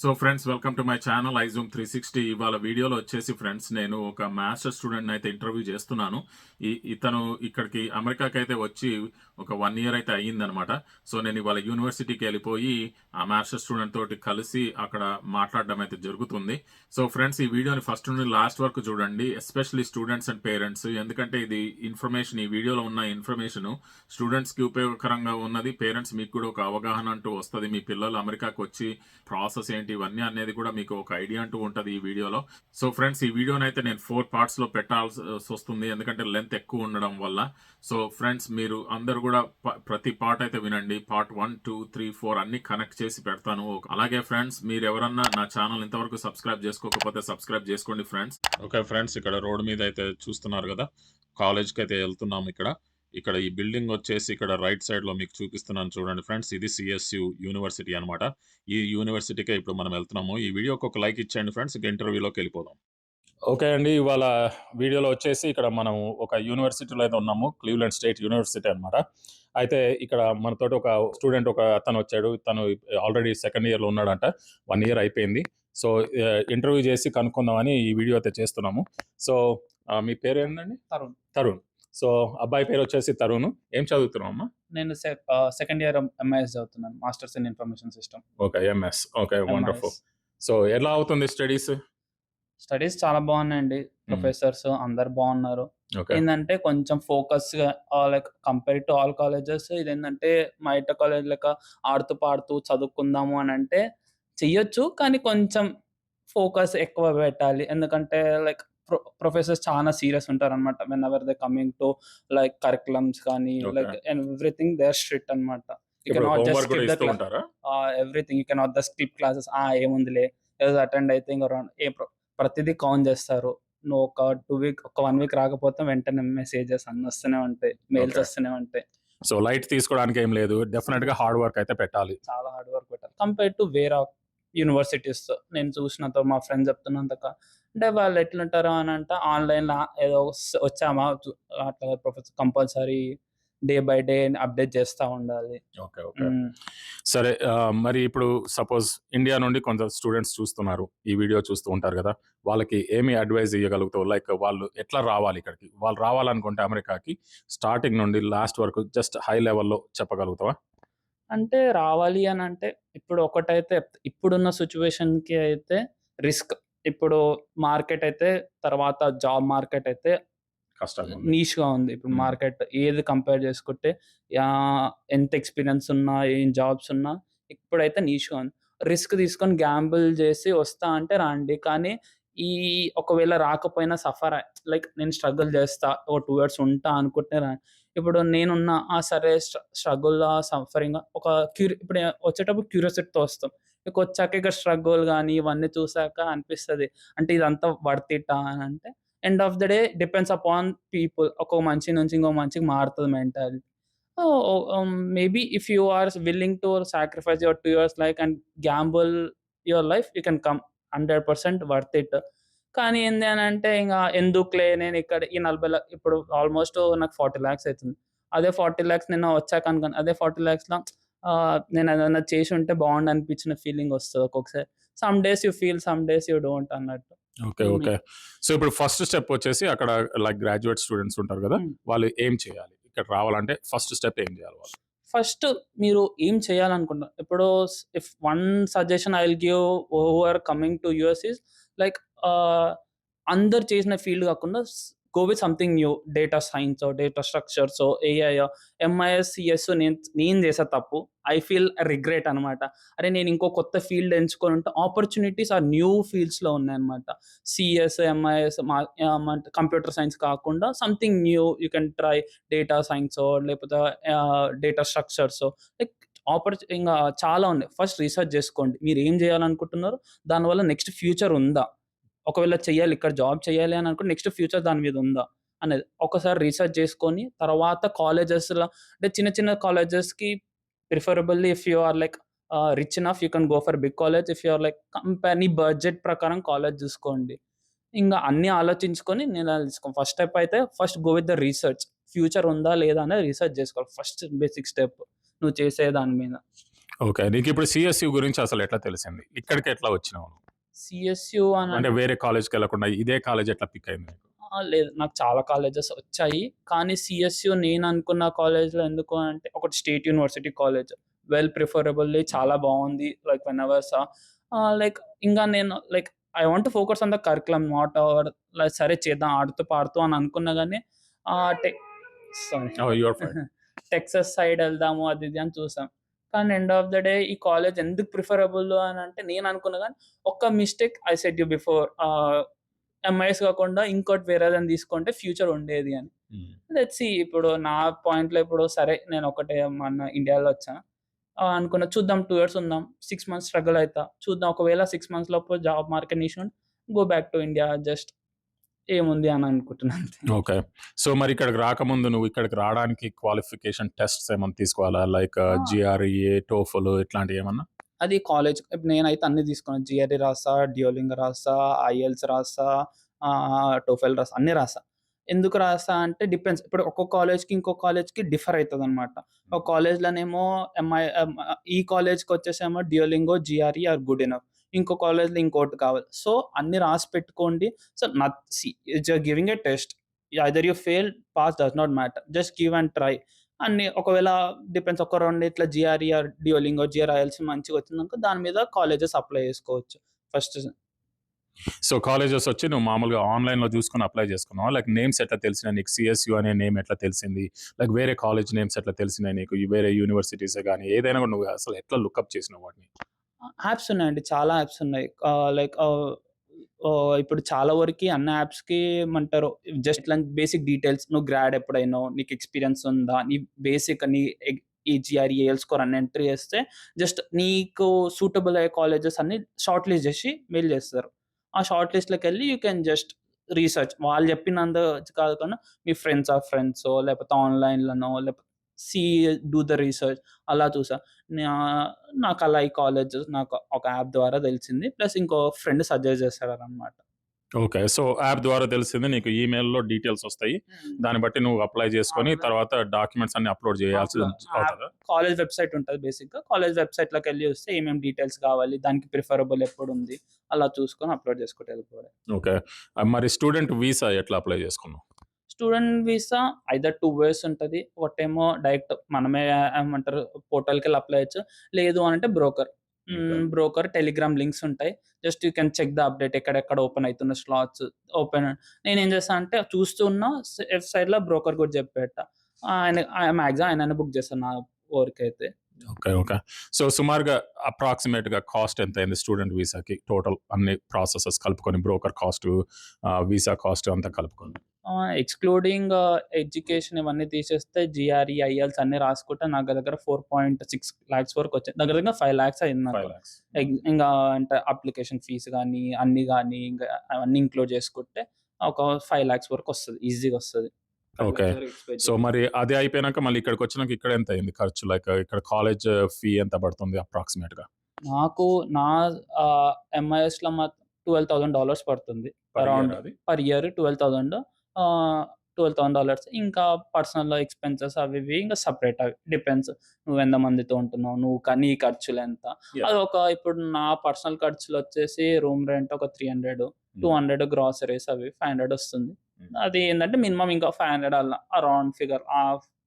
So friends welcome to my channel iZoom three sixty ఇవాళ వీడియోలో వచ్చేసి ఫ్రెండ్స్ నేను ఒక మాస్టర్ స్టూడెంట్ అయితే ఇంటర్వ్యూ చేస్తున్నాను. ఈ ఇతను ఇక్కడికి అమెరికాకి అయితే వచ్చి ఒక వన్ ఇయర్ అయితే అయ్యిందనమాట. సో నేను ఇవాళ యూనివర్సిటీకి వెళ్ళిపోయి ఆ మాస్టర్ స్టూడెంట్ తోటి కలిసి అక్కడ మాట్లాడడం అయితే జరుగుతుంది. సో ఫ్రెండ్స్ ఈ వీడియోని ఫస్ట్ నుండి లాస్ట్ వరకు చూడండి ఎస్పెషల్లీ స్టూడెంట్స్ అండ్ పేరెంట్స్ ఎందుకంటే ఇది ఇన్ఫర్మేషన్ ఈ వీడియోలో ఉన్న ఇన్ఫర్మేషన్ స్టూడెంట్స్కి ఉపయోగకరంగా ఉన్నది పేరెంట్స్ మీకు కూడా ఒక అవగాహన అంటూ వస్తుంది. మీ పిల్లలు అమెరికాకి వచ్చి ప్రాసెస్ ఏంటి ఇవన్నీ అనేది కూడా మీకు ఒక ఐడియా అంటూ ఉంటుంది ఈ వీడియోలో. సో ఫ్రెండ్స్ ఈ వీడియోని అయితే నేను ఫోర్ పార్ట్స్లో పెట్టాల్సి వస్తుంది ఎందుకంటే లెంత్ ఎక్కువ ఉండడం వల్ల. సో ఫ్రెండ్స్ మీరు అందరు కూడా ప- ప్రతి పార్ట్ అయితే వినండి. Part one two three four అన్ని కనెక్ట్ చేసి పెడతాను. అలాగే ఫ్రెండ్స్ మీరు ఎవరన్నా నా ఛానల్ ఇంతవరకు సబ్స్క్రైబ్ చేసుకోకపోతే సబ్స్క్రైబ్ చేసుకోండి ఫ్రెండ్స్. ఓకే ఫ్రెండ్స్ ఇక్కడ రోడ్ మీద అయితే చూస్తున్నారు కదా. కాలేజ్కి అయితే వెళ్తున్నాం ఇక్కడ. ఇక్కడ ఈ బిల్డింగ్ వచ్చేసి ఇక్కడ రైట్ సైడ్లో మీకు చూపిస్తున్నాను చూడండి ఫ్రెండ్స్. ఇది సిఎస్యు యూనివర్సిటీ అన్నమాట. ఈ యూనివర్సిటీకే ఇప్పుడు మనం వెళ్తున్నాము. ఈ వీడియోకి ఒక లైక్ ఇచ్చేయండి ఫ్రెండ్స్. ఇక ఇంటర్వ్యూలోకి వెళ్ళిపోదాం. ఓకే అండి ఇవాళ వీడియోలో వచ్చేసి ఇక్కడ మనం ఒక యూనివర్సిటీలో అయితే ఉన్నాము. క్లీవ్లాండ్ స్టేట్ యూనివర్సిటీ అన్నమాట. అయితే ఇక్కడ మనతోటి ఒక స్టూడెంట్ ఒక అతను వచ్చాడు. తను ఆల్రెడీ సెకండ్ ఇయర్లో ఉన్నాడంట. వన్ ఇయర్ అయిపోయింది. సో ఇంటర్వ్యూ చేసి కనుక్కుందామని ఈ వీడియో అయితే చేస్తున్నాము. సో మీ పేరు ఏంటండి? తరుణ్. తరుణ్. సో అబ్బాయి పేరు వచ్చేసి తరుణ్. ఏం చదువుతున్నావు అమ్మా? నేను సెకండ్ ఇయర్ ఎంఐఎస్ చదువుతున్నాను. Masters in information system okay MS okay wonderful. So ఎలా అవుతుంది స్టడీస్? స్టడీస్ చాలా బాగున్నాయండి. ప్రొఫెసర్స్ అందరు బాగున్నారు. ఏంటంటే కొంచెం ఫోకస్గా like compare to all colleges ఇది ఏంటంటే మా ఇట కాలేజ్ లెక్క ఆడుతూ పాడుతూ చదువుకుందాము అని అంటే చెయ్యొచ్చు కానీ కొంచెం ఫోకస్ ఎక్కువ పెట్టాలి. ఎందుకంటే లైక్ ప్రొఫెసర్స్ చాలా సీరియస్ ఉంటారు అనమాట whenever they coming to like curriculums కానీ. లైక్ ఎవ్రీథింగ్ దే స్ట్రిక్ట్ అనమాట ఉంటారా? Everything you can not the skip classes ఆ ఏముందిలే. అటెండ్ అయితే ఏ ప్ర- ప్రతిదీ కౌంట్ చేస్తారు. నువ్వు ఒక టూ వీక్ ఒక వన్ వీక్ రాకపోతే వెంటనే మెసేజెస్ అన్ని వస్తూనే ఉంటాయి. మెయిల్స్. వస్తూనే ఉంటాయి. సో లైట్ తీసుకోవడానికి ఏం లేదు. డెఫినెట్గా హార్డ్ వర్క్ అయితే పెట్టాలి. చాలా హార్డ్ వర్క్ పెట్టాలి. కంపేర్ టు వేరే యూనివర్సిటీస్ నేను చూసినంత మా ఫ్రెండ్స్ చెప్తున్నంత అంటే వాళ్ళు ఎట్లుంటారు అని అంటే ఆన్లైన్ ఏదో వచ్చామా? అట్లా professor compulsory day by day update చేస్తూ ఉండాలి. Okay okay. సరే మరి ఇప్పుడు సపోజ్ ఇండియా నుండి కొంత స్టూడెంట్స్ చూస్తున్నారు. ఈ వీడియో చూస్తూ ఉంటారు కదా! వాళ్ళకి ఏమి అడ్వైజ్ ఇవ్వగలుగుతావు లైక్ వాళ్ళు ఎట్లా రావాలి ఇక్కడికి? వాళ్ళు రావాలనుకుంటే అమెరికాకి స్టార్టింగ్ నుండి లాస్ట్ వరకు జస్ట్ హై లెవెల్లో చెప్పగలుగుతావా? అంటే రావాలి అని అంటే ఇప్పుడు ఒకటైతే ఇప్పుడున్న సిచ్యువేషన్కి అయితే రిస్క్ ఇప్పుడు మార్కెట్ అయితే తర్వాత జాబ్ మార్కెట్ అయితే కష్టంగా ఉంది. నీష్గా ఉంది ఇప్పుడు. మార్కెట్ ఏది కంపేర్ చేసుకుంటే ఎంత ఎక్స్పీరియన్స్ ఉన్నా ఏం జాబ్స్ ఉన్నా ఇప్పుడైతే నీష్గా ఉంది రిస్క్ తీసుకొని గ్యాంబుల్ చేసి వస్తా అంటే రండి కానీ ఈ ఒకవేళ రాకపోయినా సఫర్ లైక్ నేను స్ట్రగుల్ చేస్తా ఒక టూ ఇయర్స్ ఉంటా అనుకుంటే రా ఇప్పుడు నేనున్న ఆ సరే స్ట్రగుల్ సఫరింగ్ ఒక క్యూరి ఇప్పుడు వచ్చేటప్పుడు క్యూరియాసిటీతో వస్తాం ఇక వచ్చాక ఇక స్ట్రగుల్ కానీ ఇవన్నీ చూసాక అనిపిస్తుంది. అంటే ఇదంతా వర్తిట్టా అని అంటే end of the day depends upon people ఒక మంచి నుంచి ఇంకో మంచికి మారుతుంది mentality maybe if you are willing to sacrifice your two years like and gamble your life you can come hundred percent worth it కానీ ఏంది అని అంటే ఇంకా ఎందుకులే నేను ఇక్కడ ఈ నలభై ఇప్పుడు ఆల్మోస్ట్ నాకు ఫార్టీ ల్యాక్స్ అవుతుంది. అదే ఫార్టీ ల్యాక్స్ నేను వచ్చాక అనుకున్నాను అదే ఫార్టీ ల్యాక్స్లో నేను ఏదైనా చేసి ఉంటే బాగుండు అనిపించిన ఫీలింగ్ వస్తుంది ఒక్కొక్కసారి. Some days you feel some days you don't అన్నట్టు. ఓకే. ఓకే. సో ఇప్పుడు ఫస్ట్ స్టెప్ వచ్చేసి అక్కడ లైక్ గ్రాడ్యుయేట్ స్టూడెంట్స్ ఉంటారు కదా. వాళ్ళు ఏం చేయాలి? ఇక్కడ రావాలంటే ఫస్ట్ స్టెప్ ఏం చేయాలి వాళ్ళు? ఫస్ట్ మీరు ఏం చేయాలనుకుంటున్నారు ఇప్పుడు if one suggestion I will give over coming to US is like అందరు చేసిన ఫీల్డ్ కాకుండా go with something new data science data structures AI MIS CS నేను నేను చేసే తప్పు ఐ ఫీల్ రిగ్రెట్ అనమాట అరే నేను ఇంకో కొత్త ఫీల్డ్ ఎంచుకొని ఉంటే ఆపర్చునిటీస్ ఆ న్యూ ఫీల్డ్స్లో ఉన్నాయన్నమాట. సిఎస్ ఎంఐఎస్ కంప్యూటర్ సైన్స్ కాకుండా something new you can try data science లేకపోతే డేటా స్ట్రక్చర్స్ లైక్ ఆపర్చు ఇంకా చాలా ఉన్నాయి. ఫస్ట్ రీసెర్చ్ చేసుకోండి. మీరు ఏం చేయాలనుకుంటున్నారు దానివల్ల నెక్స్ట్ ఫ్యూచర్ ఉందా? ఒకవేళ చేయాలి ఇక్కడ జాబ్ చేయాలి అని అనుకుంటే నెక్స్ట్ ఫ్యూచర్ దాని మీద ఉందా అనేది ఒకసారి రీసెర్చ్ చేసుకొని తర్వాత కాలేజెస్లో అంటే చిన్న చిన్న కాలేజెస్కి preferably if you are like rich enough you can go for big college if you are like company budget ప్రకారం కాలేజ్ చూసుకోండి ఇంకా అన్ని ఆలోచించుకొని నేను తీసుకోండి ఫస్ట్ స్టెప్ అయితే first go with the research future ఉందా లేదా అనేది రీసెర్చ్ చేసుకోవాలి ఫస్ట్ బేసిక్ స్టెప్ నువ్వు చేసే దాని మీద ఓకే. నీకిప్పుడు సిఎస్సి గురించి అసలు ఎట్లా తెలిసింది? ఇక్కడికి ఎట్లా వచ్చినావు? సీఎస్‌యూ అని అంటే వేరే కాలేజ్‌కెళ్ళకుండా ఇదే కాలేజ్ ఎట్లా పిక్ అయింది! లేదు. నాకు చాలా కాలేజెస్ వచ్చాయి. కానీ సీఎస్‌యూ నేను అనుకున్న కాలేజ్‌లో ఎందుకు అంటే ఒకటి state university college. Well preferably చాలా బావుంది. Like whenever saw ah, like ఇంగా నేను like I want focus on the curriculum not our like సరే చేద్దాం ఆడుతూ పాడుతూ అని అనుకున్నా గానీ ఆహ్, టె సారీ. టెక్సాస్ సైడ్ ఎళ్దాము అది ఇది అని చూసాం. కానీ ఎండ్ ఆఫ్ ద డే ఈ కాలేజ్ ఎందుకు ప్రిఫరబుల్ అని అంటే నేను అనుకున్నా గానీ ఒక్క mistake I said you before MIS కాకుండా ఇంకోటి వేరేదని తీసుకుంటే ఫ్యూచర్ ఉండేది అని. సీ ఇప్పుడు నా పాయింట్‌లో ఇప్పుడు సరే నేను ఒకటే మన ఇండియాలో వచ్చా. అనుకున్న చూద్దాం 2 ఇయర్స్ ఉందాం. 6 మంత్స్ స్ట్రగుల్ అయితా. చూద్దాం ఒకవేళ 6 మంత్స్ లోపు job market నిషుండి go back to India just ఏముంది అని అనుకుంటున్నా అంతే. ఓకే. సో, మరి ఇక్కడికి రాకముందు నువ్వు ఇక్కడికి రావడానికి క్వాలిఫికేషన్ టెస్ట్స్ ఏమన్నా తీసుకోవాలా? లైక్ ఆ! జీఆర్ఈఏ, టోఫల్ ఇట్లాంటివి ఏమన్నా? అది కాలేజ్ ఇప్పుడు నేనైతే అన్నీ తీసుకున్నా. జీఆర్ఈ రాసా, డ్యూయోలింగో రాసా, ఐఎల్టీఎస్ రాసా, టోఫెల్ రాసా అన్నీ రాసా. ఎందుకు రాసా అంటే డిపెండ్స్. ఇప్పుడు ఒక్కొక్క కాలేజ్‌కి ఇంకో కాలేజ్‌కి డిఫర్ అయితదనమాట. ఒక కాలేజ్‌లోనేమో ఎంఐ ఈ కాలేజ్‌కొచ్చేసేమో Duolingo, GRE are good enough. ఇంకో కాలేజ్‌లో ఇంకోటి కావాలి. సో, అన్ని రాసి పెట్టుకోండి. So, not see giving a test. Either you fail, pass does not matter. Just give and try. అన్ని ఒకవేళ డిపెండ్స్ ఒక రెండు ఇట్లా జిఆర్ఈఆర్ డ్యూయోలింగో, జీఆర్ మంచిగా వచ్చిందనుకో దాని మీద కాలేజెస్ అప్లై చేసుకోవచ్చు. ఫస్ట్ సో, కాలేజెస్ వచ్చి నువ్వు మామూలుగా ఆన్‌లైన్‌లో చూసుకుని అప్లై చేసుకున్నావు లైక్ నేమ్స్ ఎట్లా తెలిసినాయి నీకు? సిఎస్యు అనే నేమ్ ఎట్లా తెలిసింది? లైక్ వేరే కాలేజ్ నేమ్స్ ఎట్లా తెలిసినాయి నీకు? వేరే యూనివర్సిటీస్ కానీ ఏదైనా కూడా నువ్వు అసలు ఎట్లా లుకప్ చేసినావు వాటిని? యాప్స్ ఉన్నాయండి. చాలా యాప్స్ ఉన్నాయి. లైక్ ఇప్పుడు చాలా వరకు అన్ని యాప్స్‌కి ఏమంటారు జస్ట్ లైక్ బేసిక్ డీటెయిల్స్ నువ్వు గ్రాడ్ ఎప్పుడైనావు, నీకు ఎక్స్‌పీరియన్స్ ఉందా, నీ బేసిక్ నీ ఎగ్ ఈ ఏఎల్ స్కోర్ అన్ని ఎంట్రీ చేస్తే జస్ట్ నీకు సూటబుల్ అయ్యే కాలేజెస్ అన్ని షార్ట్ లిస్ట్ చేసి మెయిల్ చేస్తారు. ఆ షార్ట్ లిస్ట్లోకి వెళ్ళి యూ కెన్ జస్ట్ రీసెర్చ్. వాళ్ళు చెప్పినంత కాకుండా మీ ఫ్రెండ్స్ ఆఫ్ ఫ్రెండ్స్ లేకపోతే ఆన్‌లైన్‌లోనో లేకపోతే సీ డూ ద రీసెర్చ్ అలా చూసా. నా నాకలా ఈ కాలేజ్ నాకు ఒక యాప్ ద్వారా తెలిసింది. ప్లస్ ఇంకో ఫ్రెండ్ సజెస్ట్ చేశాడనమాట. ఓకే. సో, యాప్ ద్వారా తెలిసింది నీకు ఈమెయిల్‌లో డీటెయిల్స్ వస్తాయి. దాన్ని బట్టి నువ్వు అప్లై చేసుకొని. తర్వాత డాక్యుమెంట్స్ అన్ని అప్‌లోడ్ చేయాల్సి? కాలేజ్ వెబ్‌సైట్ ఉంటది బేసిక్‌గా. కాలేజ్ వెబ్‌సైట్‌లోకెళ్ళి చూస్తే ఏమేం డీటెయిల్స్ కావాలి, దానికి ప్రిఫరబుల్ ఎప్పుడుంది, అలా చూసుకొని అప్‌లోడ్ చేసుకుంటూ వెళ్ళిపోవడమే. ఓకే. మరి స్టూడెంట్ వీసా ఎట్లా అప్లై చేసుకున్నావు? స్టూడెంట్ వీసా ఐదర్ 2 వేస్ ఉంటది. ఒకటేమో డైరెక్ట్ మనమే ఏమంటారు పోర్టల్‌కెళ్ళి అప్లై చేయొచ్చు. లేదు అనంటే broker. Okay. Hmm. Broker Telegram links ఉంటాయి. Just you can check the update ఎక్కడెక్కడ ఓపెన్ అయితున్న స్లాట్స్ ఓపెన్ నేనేం చేశా అంటే చూస్తూ ఉన్నా లెఫ్ట్ సైడ్‌లో బ్రోకర్ కూడా చెప్పేట. ఆయన ఆహ్, మాక్సిమం ఆయననే బుక్ చేశాను నా వరకైతే. ఓకే. ఓకే. సో, సుమారుగా అప్రాక్సిమేట్‌గా కాస్ట్ ఎంతయింది స్టూడెంట్ వీసాకి? టోటల్ అన్ని ప్రాసెసెస్ కలుపుకొని బ్రోకర్ కాస్టు, వీసా కాస్ట్ అంతా కలుపుకొని. ఎక్స్‌క్లూడింగ్ ఎడ్యుకేషన్ ఇవన్నీ తీసేస్తే జీఆర్ఈ, ఐఎల్టీఎస్ అన్నీ రాసుకుంటే నాకు దగ్గర 4.6 లాక్స్ వరకు వచ్చాయి. దగ్గర దగ్గర 5 లాక్స్ అయింది 5 నాకు. ఇంగా అంటే అప్లికేషన్ ఫీస్ గానీ, అన్నీ గానీ ఇంకా అవన్నీ ఇంక్లూడ్ చేసుకుంటే ఒక 5 లాక్స్ వరకు వస్తది. ఈజీగా వస్తది. 5 ఓకే. సో. మరి అది అయిపోయినాక మళ్ళీ ఇక్కడికొచ్చినాక ఇక్కడ ఎంత అయింది ఖర్చు? లైక్ ఇక్కడ కాలేజ్ ఫీ ఎంత పడుతుంది అప్రాక్సిమేట్‌గా? నాకు నా ఆహ్, ఎంఐఎస్‌లో మాత్రం $12,000 పడుతుంది. పర్ అరౌండ్ ఇయర్ అది? పర్ 12,000 ఆహ్, $12,000 ఇంకా పర్సనల్ ఎక్స్‌పెన్సెస్ అవి ఇవి ఇంకా సెపరేట్ అవి. డిపెండ్స్ నువ్వు ఎంత మందితో ఉంటున్నావు, నువ్వు నీ ఖర్చులెంత. యాహ్! అదొక ఇప్పుడు నా పర్సనల్ ఖర్చులొచ్చేసి రూమ్ రెంట్ ఒక 300, హ్మ్. 200 గ్రాసరీస్ అవి 500 వస్తుంది. హ్మ్. అది ఏందంటే మినిమమ్ ఇంకా 500 అలా అరౌండ్ ఫిగర్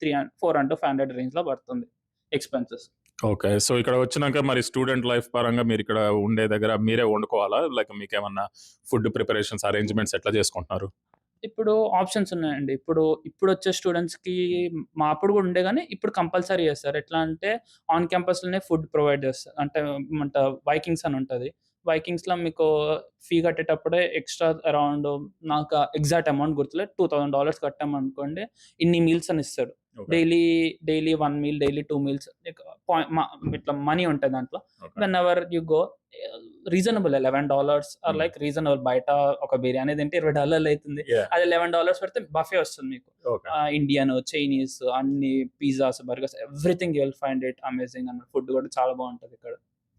త్రీ హన్ 400-500 రేంజ్‌లో పడుతుంది ఎక్స్‌పెన్సెస్. ఓకే. సో, ఇక్కడ వచ్చినాక మరి స్టూడెంట్ లైఫ్ పరంగా మీరిక్కడ ఉండే దగ్గర మీరే వండుకోవాలా? లైక్ మీకేమన్నా ఫుడ్ ప్రిపరేషన్స్, అరేంజ్‌మెంట్స్ ఎట్లా చేసుకుంటున్నారు? ఇప్పుడు ఆప్షన్స్ ఉన్నాయండి. ఇప్పుడు ఇప్పుడు వచ్చే స్టూడెంట్స్‌కి మా అప్పుడు కూడా ఉండే కానీ ఇప్పుడు కంపల్సరీ చేస్తారు. ఎట్లా అంటే ఆన్ క్యాంపస్‌లోనే ఫుడ్ ప్రొవైడ్ చేస్తారు. అంటే ఏమంట వైకింగ్స్ అని ఉంటుంది వైకింగ్స్‌లో మీకు ఫీ కట్టేటప్పుడే ఎక్స్‌ట్రా అరౌండ్ నాకు ఎగ్జాక్ట్ అమౌంట్ గుర్తులేదు. $2,000 కట్టామనుకోండి ఇన్ని మీల్స్ అని ఇస్తాడు. Daily, daily 1 meal, daily 2 meals ఇట్లా మనీ ఉంటది దాంట్లో. Okay. Whenever you go reasonable $11 or hmm. Like reasonable బయట ఒక బిర్యానీ తింటే $20 అయితుంది. యాహ్! అది $11 పెడితే బఫే వస్తుంది మీకు. ఇండియన్, చైనీస్ అన్ని pizzas, burgers everything you will find it amazing అన్నమాట. ఫుడ్ కూడా చాలా బావుంటది ఇక్కడ.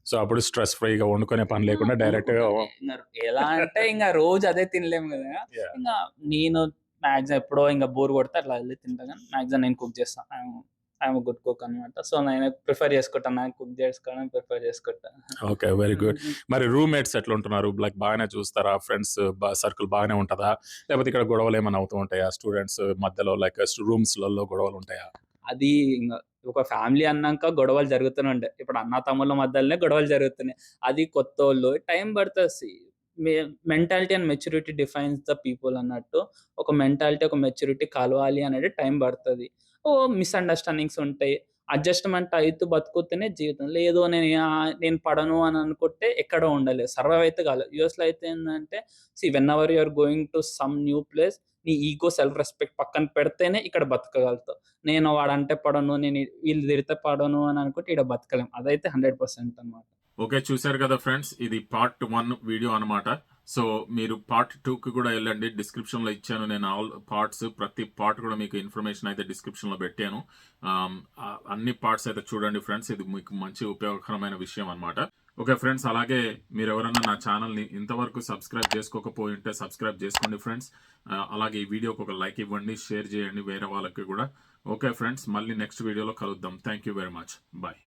సో, అప్పుడు స్ట్రెస్ ఫ్రీగా వండుకునే పని లేకుండా డైరెక్ట్‌గా ఇంగ ఎలా అంటే ఇంగ రోజు అదే తినలేము! యాహ్! ఇంగ నేను మాక్సిమం ఎప్పుడో ఇంగ బోర్ కొడితే అట్లా ఎళ్ళి తింటా గానీ మాక్సిమం నేను కుక్ చేస్తా. I am I'm good cook అనమాట సో నేను ప్రిఫర్ చేసుకుంటాను నాకు కుక్ చేసుకోవడం ప్రిఫర్ చేసుకుంటాను ఓకే వెరీ గుడ్ మరి రూమ్మేట్స్ ఎట్లా ఉంటున్నారు లైక్ బాగానే చూస్తారా? ఫ్రెండ్స్ సర్కిల్ బాగానే ఉంటుందా? లేకపోతే ఇక్కడ గొడవలు ఏమైనా అవుతూ ఉంటాయా? స్టూడెంట్స్ మధ్యలో లైక్ రూమ్స్లలో గొడవలు ఉంటాయా? అది ఇంగ ఒక ఫ్యామిలీ అన్నాక గొడవలు జరుగుతూనే ఉంటాయి. ఇప్పుడు అన్న తమ్ముళ్ళ మధ్యలోనే గొడవలు జరుగుతున్నాయి. అది కొత్త వాళ్ళు టైం పడుతుంది. Mentality and maturity defines the people అన్నట్టు. ఒక మెంటాలిటీ ఒక మెచ్యూరిటీ కలవాలి అనేది టైం పడుతుంది. ఓ మిస్అండర్స్టాండింగ్స్ ఉంటాయి. అడ్జస్ట్మెంట్ అవుతూ బతుకుతేనే జీవితం. లేదు నేను నేను పడను అని అనుకుంటే ఎక్కడో ఉండలేదు. సర్వైవ్ అయితే కాలేదు. యూఎస్లో అయితే ఏంటంటే see whenever you're going to some new place నీ ఈగో సెల్ఫ్ రెస్పెక్ట్ పక్కన పెడితేనే ఇక్కడ బతకగలుగుతావు. నేను వాడంటే పడను నేను వీళ్ళు తిరిగితే పడను అని అనుకుంటే ఇక్కడ బతకలేం. అదైతే హండ్రెడ్ పర్సెంట్ అనమాట ఓకే చూశారు కదా ఫ్రెండ్స్ ఇది పార్ట్ వన్ వీడియో అనమాట సో మీరు పార్ట్ టూకి కూడా వెళ్ళండి. డిస్క్రిప్షన్లో ఇచ్చాను నేను ఆల్ పార్ట్స్ ప్రతి పార్ట్ కూడా మీకు ఇన్ఫర్మేషన్ అయితే డిస్క్రిప్షన్లో పెట్టాను. Um, అన్ని పార్ట్స్ అయితే చూడండి ఫ్రెండ్స్ ఇది మీకు మంచి ఉపయోగకరమైన విషయం అనమాట ఓకే ఫ్రెండ్స్ అలాగే మీరు ఎవరైనా నా ఛానల్ని ఇంతవరకు సబ్స్క్రైబ్ చేసుకోకపోయి ఉంటే సబ్స్క్రైబ్ చేసుకోండి ఫ్రెండ్స్. అలాగే ఈ వీడియోకి ఒక లైక్ ఇవ్వండి షేర్ చేయండి వేరే వాళ్ళకి కూడా. ఓకే ఫ్రెండ్స్ మళ్ళీ నెక్స్ట్ వీడియోలో కలుద్దాం. Thank you very much bye